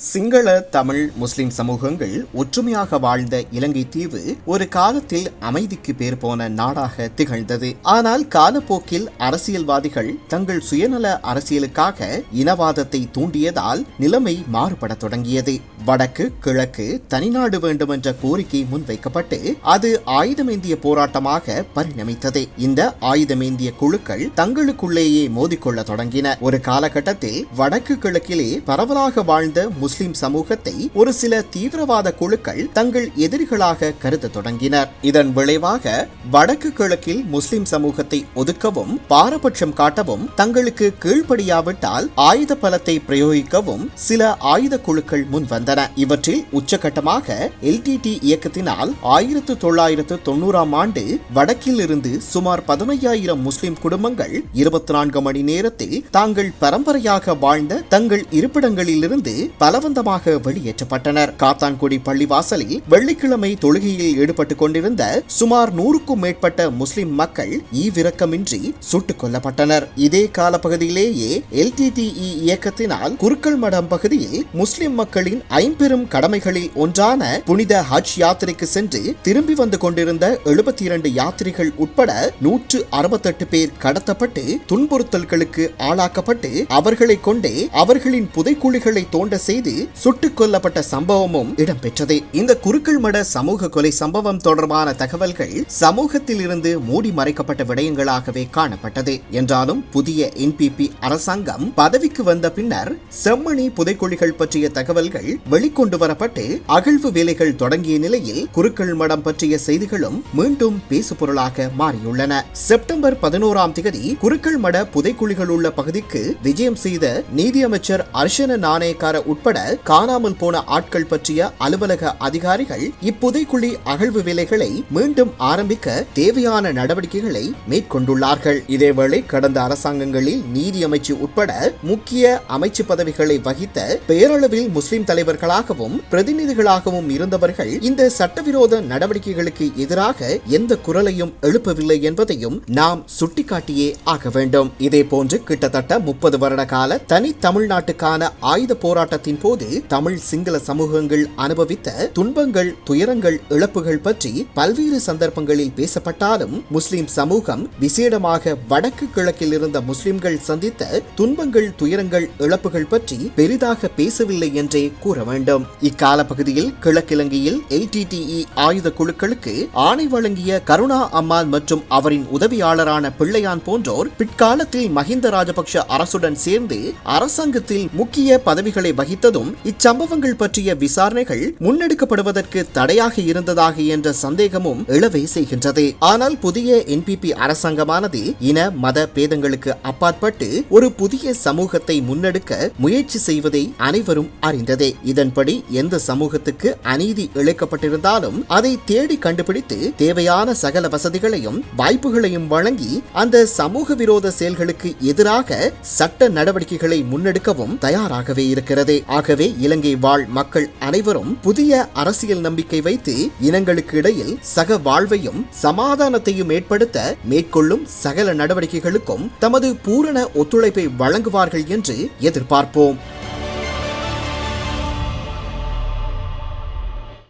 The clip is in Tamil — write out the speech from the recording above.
சிங்கள தமிழ் முஸ்லிம் சமூகங்கள் ஒற்றுமையாக வாழ்ந்த இலங்கை தீவு ஒரு காலத்தில் அமைதிக்கு பேர் போன நாடாக திகழ்ந்தது. ஆனால் காலப்போக்கில் அரசியல்வாதிகள் தங்கள் சுயநல அரசியலுக்காக இனவாதத்தை தூண்டியதால் நிலைமை மாறுபடத் தொடங்கியது. வடக்கு கிழக்கு தனிநாடு வேண்டும் என்ற கோரிக்கை முன்வைக்கப்பட்டு அது ஆயுதமேந்திய போராட்டமாக பரிணமித்தது. இந்த ஆயுதமேந்திய குழுக்கள் தங்களுக்குள்ளேயே மோதிக்கொள்ள தொடங்கின. ஒரு காலகட்டத்தில் வடக்கு கிழக்கிலே பரவலாக வாழ்ந்த முஸ்லிம் சமூகத்தை ஒரு சில தீவிரவாத குழுக்கள் தங்கள் எதிரிகளாக கருத தொடங்கினர். இதன் விளைவாக வடக்கு கிழக்கில் முஸ்லிம் சமூகத்தை ஒதுக்கவும் பாரபட்சம் காட்டவும் தங்களுக்கு கீழ்ப்படியாவிட்டால் ஆயுத பலத்தை பிரயோகிக்கவும் சில ஆயுத குழுக்கள் முன்வந்தன. இவற்றில் உச்சகட்டமாக எல்டிடி இயக்கத்தினால் ஆயிரத்து தொள்ளாயிரத்து தொண்ணூறாம் ஆண்டு வடக்கில் இருந்து சுமார் பதினையாயிரம் முஸ்லிம் குடும்பங்கள் இருபத்தி நான்கு மணி நேரத்தில் தாங்கள் பரம்பரையாக வாழ்ந்த தங்கள் இருப்பிடங்களிலிருந்து பலவந்தமாக வெளியேற்றப்பட்டனர். காத்தான்குடி பள்ளிவாசலில் வெள்ளிக்கிழமை தொழுகையில் ஈடுபட்டுக் கொண்டிருந்த சுமார் நூறுக்கும் மேற்பட்ட முஸ்லிம் மக்கள் ஈவிரக்கமின்றி சுட்டுக் கொல்லப்பட்டனர். இதே காலப்பகுதியிலேயே எல்டிடிஇ இயக்கத்தினால் குருக்கள் மடம் பகுதியில் முஸ்லிம் மக்களின் ஐம்பெரும் கடமைகளில் ஒன்றான புனித ஹஜ் யாத்திரைக்கு சென்று திரும்பி வந்து கொண்டிருந்த எழுபத்தி இரண்டு யாத்திரிகள் உட்பட நூற்று அறுபத்தெட்டு பேர் கடத்தப்பட்டு துன்புறுத்தல்களுக்கு ஆளாக்கப்பட்டு அவர்களை கொண்டே அவர்களின் புதைக்குழிகளை தோண்ட செய்து சுட்டுக் கொல்லப்பட்ட சம்பவமும் இடம்பெற்றது. இந்த குருக்கள் மட சமூக கொலை சம்பவம் தொடர்பான தகவல்கள் சமூகத்தில் இருந்து மூடி மறைக்கப்பட்ட விடயங்களாகவே காணப்பட்டது. என்றாலும் புதிய என்பிபி அரசாங்கம் பதவிக்கு வந்த பின்னர் செம்மணி புதைக்குழிகள் பற்றிய தகவல்கள் வெளிக்கொண்டு வரப்பட்டு அகழ்வு வேலைகள் தொடங்கிய நிலையில் குருக்கள் மடம் பற்றிய செய்திகளும் மீண்டும் பேசுபொருளாக மாறியுள்ளன. செப்டம்பர் பதினோராம் தேதி குருக்கள் மட புதைக்குழிகள் உள்ள பகுதிக்கு விஜயம் செய்த நீதியமைச்சர் அர்ஷன நாணயக்கார உட்பட காணாமல் போன ஆட்கள் பற்றிய அலுவலக அதிகாரிகள் இப்புதைக்குழி அகழ்வு வேலைகளை மீண்டும் ஆரம்பிக்க தேவையான நடவடிக்கைகளை மேற்கொண்டுள்ளார்கள். இதேவேளை கடந்த அரசாங்கங்களில் நீதி அமைச்சு உட்பட முக்கிய அமைச்சு பதவிகளை வகித்த பேரளவில் முஸ்லிம் தலைவர்களாகவும் பிரதிநிதிகளாகவும் இருந்தவர்கள் இந்த சட்டவிரோத நடவடிக்கைகளுக்கு எதிராக எந்த குரலையும் எழுப்பவில்லை என்பதையும் நாம் சுட்டிக்காட்டியே ஆக வேண்டும். இதே போன்று கிட்டத்தட்ட முப்பது வருட கால தனி தமிழ்நாட்டுக்கான ஆயுத போராட்டத்தின் போது தமிழ் சிங்கள சமூகங்கள் அனுபவித்த துன்பங்கள் துயரங்கள் இழப்புகள் பற்றி பல்வேறு சந்தர்ப்பங்களில் பேசப்பட்டாலும் முஸ்லிம் சமூகம் விசேடமாக வடக்கு கிழக்கில் இருந்த முஸ்லிம்கள் சந்தித்த துன்பங்கள் துயரங்கள் இழப்புகள் பற்றி பெரிதாக பேசவில்லை என்றே கூற வேண்டும். இக்கால பகுதியில் கிழக்கிழங்கையில் எல்டிடிஇ ஆயுத குழுக்களுக்கு ஆணை வழங்கிய கருணா அம்மாள் மற்றும் அவரின் உதவியாளரான பிள்ளையான் போன்றோர் பிற்காலத்தில் மஹிந்த ராஜபக்ஷ அரசுடன் சேர்ந்து அரசாங்கத்தில் முக்கிய பதவிகளை வகித்தது முழுவதும் இச்சம்பவங்கள் பற்றிய விசாரணைகள் முன்னெடுக்கப்படுவதற்கு தடையாக இருந்ததாக என்ற சந்தேகமும் எழவே செய்கின்றது. ஆனால் புதிய என்பிபி அரசாங்கமானது இன மத பேதங்களுக்கு அப்பாற்பட்டு ஒரு புதிய சமூகத்தை முன்னெடுக்க முயற்சி செய்வதை அனைவரும் அறிந்ததே. இதன்படி எந்த சமூகத்துக்கு அநீதி இழைக்கப்பட்டிருந்தாலும் அதை தேடி கண்டுபிடித்து தேவையான சகல வசதிகளையும் வாய்ப்புகளையும் வழங்கி அந்த சமூக விரோத செயல்களுக்கு எதிராக சட்ட நடவடிக்கைகளை முன்னெடுக்கவும் தயாராகவே இருக்கிறது. ஆகவே இலங்கை வாழ் மக்கள் அனைவரும் புதிய அரசியல் நம்பிக்கை வைத்து இனங்களுக்கு இடையில் சக வாழ்வையும் சமாதானத்தையும் ஏற்படுத்த மேற்கொள்ளும் சகல நடவடிக்கைகளுக்கும் தமது பூரண ஒத்துழைப்பை வழங்குவார்கள் என்று எதிர்பார்ப்போம்.